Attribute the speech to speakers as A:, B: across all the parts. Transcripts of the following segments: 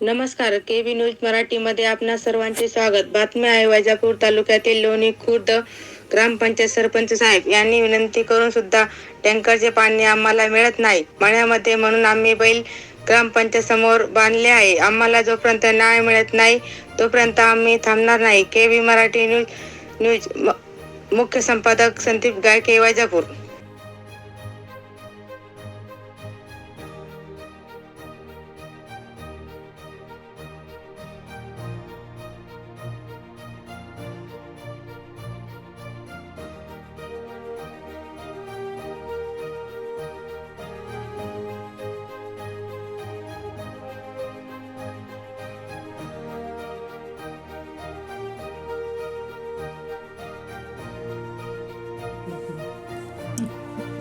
A: नमस्कार के बी न्यूज मराठीमध्ये आपणा सर्वांचे स्वागत. बातमी आहे वैजापूर तालुक्यातील लोणी खुर्द ग्रामपंचायत सरपंच साहेब. यांनी विनंती करून सुद्धा टँकरचे पाणी आम्हाला मिळत नाही. पाण्यामध्ये म्हणून आम्ही बैल ग्रामपंचायत समोर बांधले आहे. आम्हाला जोपर्यंत न्याय मिळत नाही तोपर्यंत आम्ही थांबणार नाही. K B Marathi news news म- मुख्य संपादक संदीप गायके वैजापूर.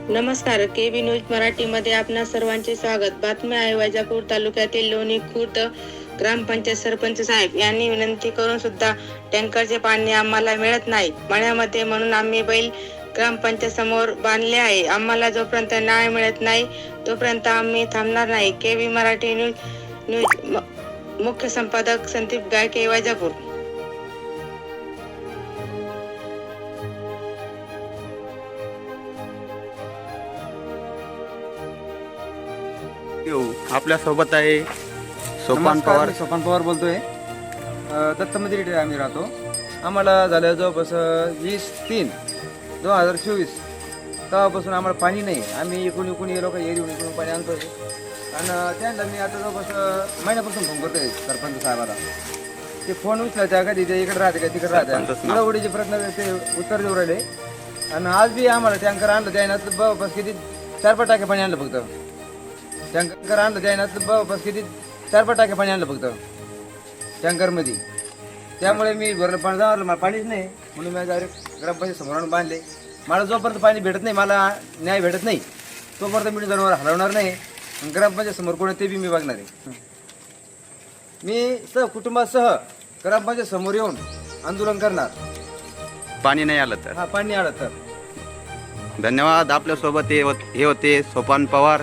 A: नमस्कार के बी न्यूज मराठीमध्ये आपणा सर्वांचे स्वागत. बातमी आहे वैजापूर तालुक्यातील लोणी खुर्द ग्रामपंचायत सरपंच साहेब. यांनी विनंती करून सुद्धा टँकरचे पाणी आम्हाला मिळत नाही. पाण्यामध्ये म्हणून आम्ही बैल ग्रामपंचायत समोर बांधले आहे. आम्हाला जोपर्यंत न्याय मिळत नाही तोपर्यंत आम्ही थांबणार नाही. K B Marathi news news म- मुख्य संपादक संदीप गायके वैजापूर.
B: आपल्यासोबत आहे. सोपान पवार.
C: सोपान पवार बोलतोय. अ, दत्त मंदिर इथे आम्ही राहतो. आम्हाला झालं जवळपास वीस तीन दोन हजार चोवीस. तेव्हापासून आम्हाला पाणी नाही. आम्ही इकडून इकडून ये लोक येऊन इकडून पाणी आणतो आणि त्यांना मी आता जवळपास महिन्यापासून फोन करतोय सरपंच साहेबाला. ते फोन उचला त्या कधी ते इकडे राहते का? तिकडे राहते. उडीचे प्रश्न ते उत्तर देऊ राहिले. आणि आज बी आम्हाला टँकर आणलं त्यानं तर जवळपास किती चार पाच टाके पाणी आणलं फक्त. टँकर आणलं त्यानं जवळपास किती चार पाच टाके पाणी आणलं फक्त. टँकरमध्ये त्यामुळे मी भरलं पाणी जाणार मला पाणीच नाही. म्हणून मी डायरेक्ट ग्रामपंचायत समोर आणून बांधले. मला जोपर्यंत पाणी भेटत नाही मला न्याय भेटत नाही तोपर्यंत मी जनावर हलवणार नाही. ग्रामपंचायत समोर कोणी ते बी मी बघणार आहे. मी सह कुटुंबासह ग्रामपंचायत समोर येऊन आंदोलन करणार.
B: पाणी नाही आलं तर.
C: हा पाणी आलं तर.
B: धन्यवाद आपल्यासोबत हे होत- हे होते सोपान पवार.